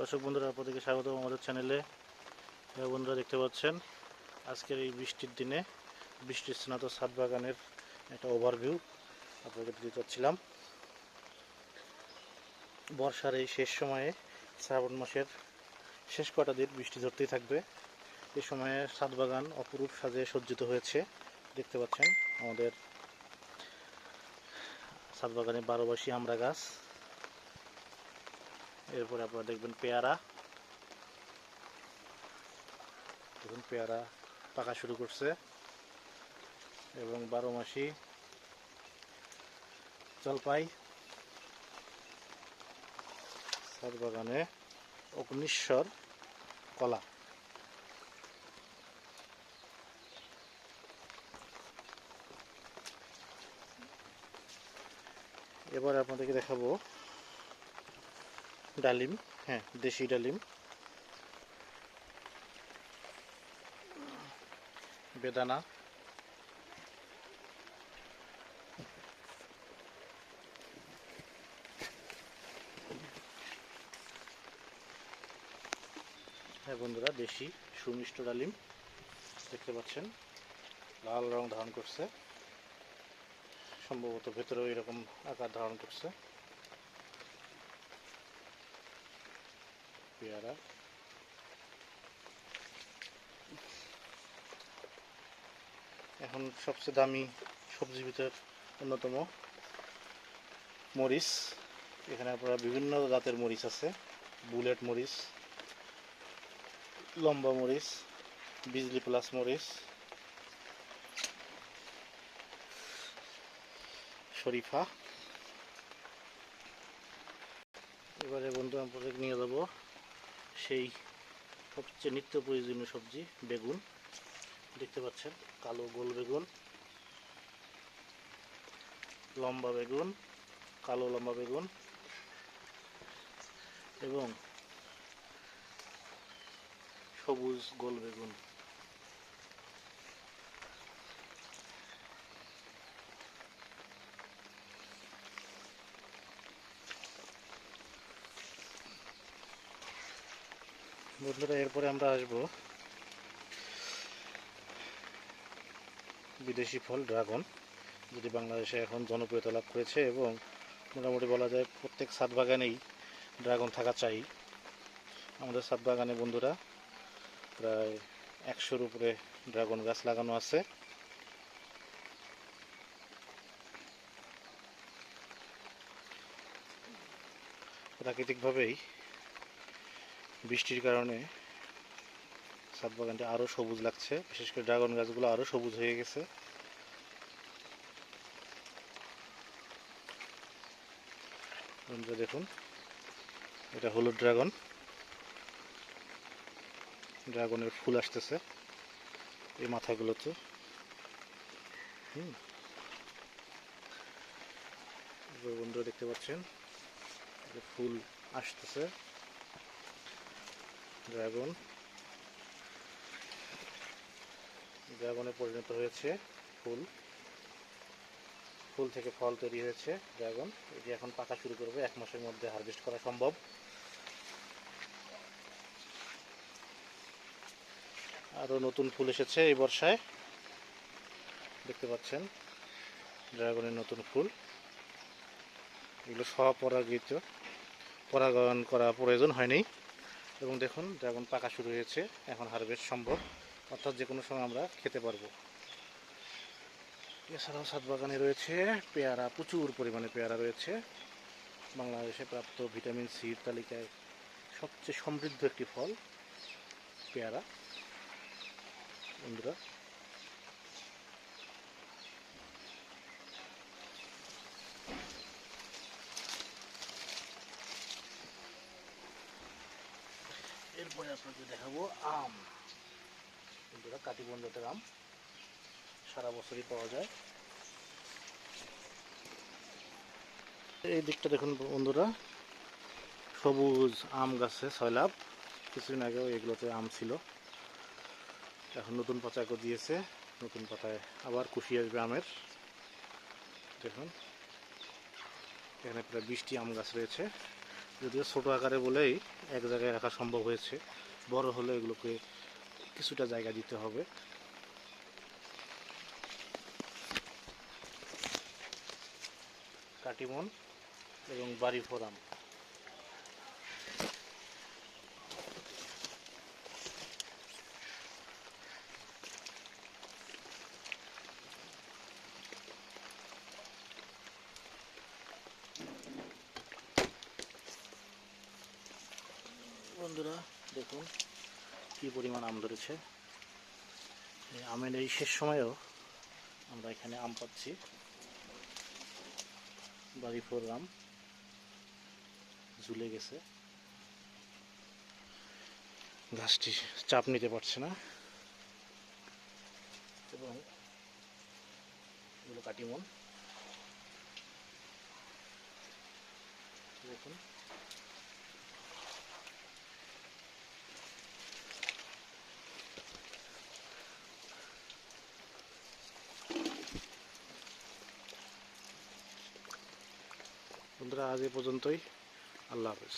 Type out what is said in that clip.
দর্শক বন্ধুরা, আপনাদেরকে স্বাগত আমাদের চ্যানেলে। হ্যাঁ বন্ধুরা, দেখতে পাচ্ছেন, আজকের এই বৃষ্টির দিনে বৃষ্টির স্নাত সাত বাগানের একটা ওভারভিউ আপনাদের দিতে চাচ্ছিলাম। বর্ষার এই শেষ সময়ে শ্রাবণ মাসের শেষ কটা দিন বৃষ্টি ধরতেই থাকবে। এই সময়ে সাত বাগান অপরূপ সাজে সজ্জিত হয়েছে, দেখতে পাচ্ছেন আমাদের সাত বাগানে বারোবাসী আমরা গাছ এরপরে আপনারা দেখবেন পেয়ারা। দেখুন, পেয়ারা পাকা শুরু করছে। এবং বারো মাসি জলপাই সাত বাগানে অগ্নিশ্বর কলা। এবার আপনাদেরকে দেখাবো ডালিম হ্যাঁ দেশি ডালিম। বেদানা। হ্যাঁ বন্ধুরা, দেশি সুমিষ্ট ডালিম দেখতে পাচ্ছেন। লাল রং ধারণ করছে। সম্ভবত ভেতরেও এরকম আকার ধারণ করছে। পেয়ারা এখন সবচেয়ে দামি সবজি ভিতর অন্যতম মরিচ। এখানে আপনারা বিভিন্ন জাতের মরিচ আছে। বুলেট মরিচ, লম্বা মরিচ, বিজলি প্লাস মরিচ, শরীফা। এবারে বন্ধু আপনাদের নিয়ে যাব। সেই সবচেয়ে নিত্য প্রয়োজনীয় সবজি, বেগুন। দেখতে পাচ্ছেন, কালো গোল বেগুন, লম্বা বেগুন, কালো লম্বা বেগুন এবং সবুজ গোল বেগুন। বন্ধুরা, এরপরে আমরা আসব বিদেশি ফল, ড্রাগন, যেটি বাংলাদেশে এখন জনপ্রিয়তা লাভ করেছে এবং মোটামুটি বলা যায় প্রত্যেক সাত বাগানেই ড্রাগন থাকা চাই। আমাদের সাত বাগানে বন্ধুরা প্রায় একশোর উপরে ড্রাগন গাছ লাগানো আছে। প্রাকৃতিকভাবেই বৃষ্টির কারণে সাত বাগানটা আরও সবুজ লাগছে। বিশেষ করে ড্রাগন গাছগুলো আরও সবুজ হয়ে গেছে। দেখুন, এটা হলুদ ড্রাগন। ড্রাগনের ফুল আসতেছে এই মাথাগুলোতে। হুম। বন্ধুরা, দেখতে পাচ্ছেন ফুল আসতেছে। ড্রাগন। ড্রাগনে পরিণত হয়েছে ফুল। ফুল থেকে ফল তৈরি হয়েছে ড্রাগন। এটি এখন পাকা শুরু করবে, এক মাসের মধ্যে হারভেস্ট করা সম্ভব। আরও নতুন ফুল এসেছে এই বর্ষায়। দেখতে পাচ্ছেন, ড্রাগনের নতুন ফুল। এগুলো স্বপরাগিত পরাগায়ন করা প্রয়োজন হয়নি। এবং দেখুন, ড্রাগন পাকা শুরু হয়েছে। এখন হারভেস্ট সম্ভব। অর্থাৎ যে কোনো সময় আমরা খেতে পারব। এছাড়াও সাত বাগানে রয়েছে পেয়ারা, প্রচুর পরিমাণে পেয়ারা রয়েছে। বাংলাদেশে প্রাপ্ত ভিটামিন সির তালিকায় সবচেয়ে সমৃদ্ধ একটি ফল, পেয়ারা। বন্ধুরা এরপরে আপনাকে দেখাবো আম। বন্ধুরা কাটিবন জাতের আম। সারা বছরই পাওয়া যায়। এই দিকটা দেখুন বন্ধুরা, সবুজ আম গাছে ছয়লাভ কিছুদিন আগেও এগুলোতে আম ছিল। এখন নতুন পাতা দিয়েছে। নতুন পাতায় আবার কুশি আসবে আমের। দেখুন, এখানে প্রায় বিশটি আম গাছ রয়েছে। যদিও ছোটো আকারে বলেই এক জায়গায় রাখা সম্ভব হয়েছে। বড় হলে এগুলোকে কিছুটা জায়গা দিতে হবে। কাটিমন এবং বাড়ি ফোরাম বন্ধুরা, দেখুন কি পরিমাণ আম ধরেছে। আমের এই শেষ সময়েও আমরা এখানে আম পাচ্ছি। বাড়ি ফোর আম ঝুলে গেছে। গাছটি চাপ নিতে পারছে না। এবং এগুলো কাটিমন। দেখুন। বন্ধুরা আজ এ পর্যন্তই। আল্লাহ হাফেজ।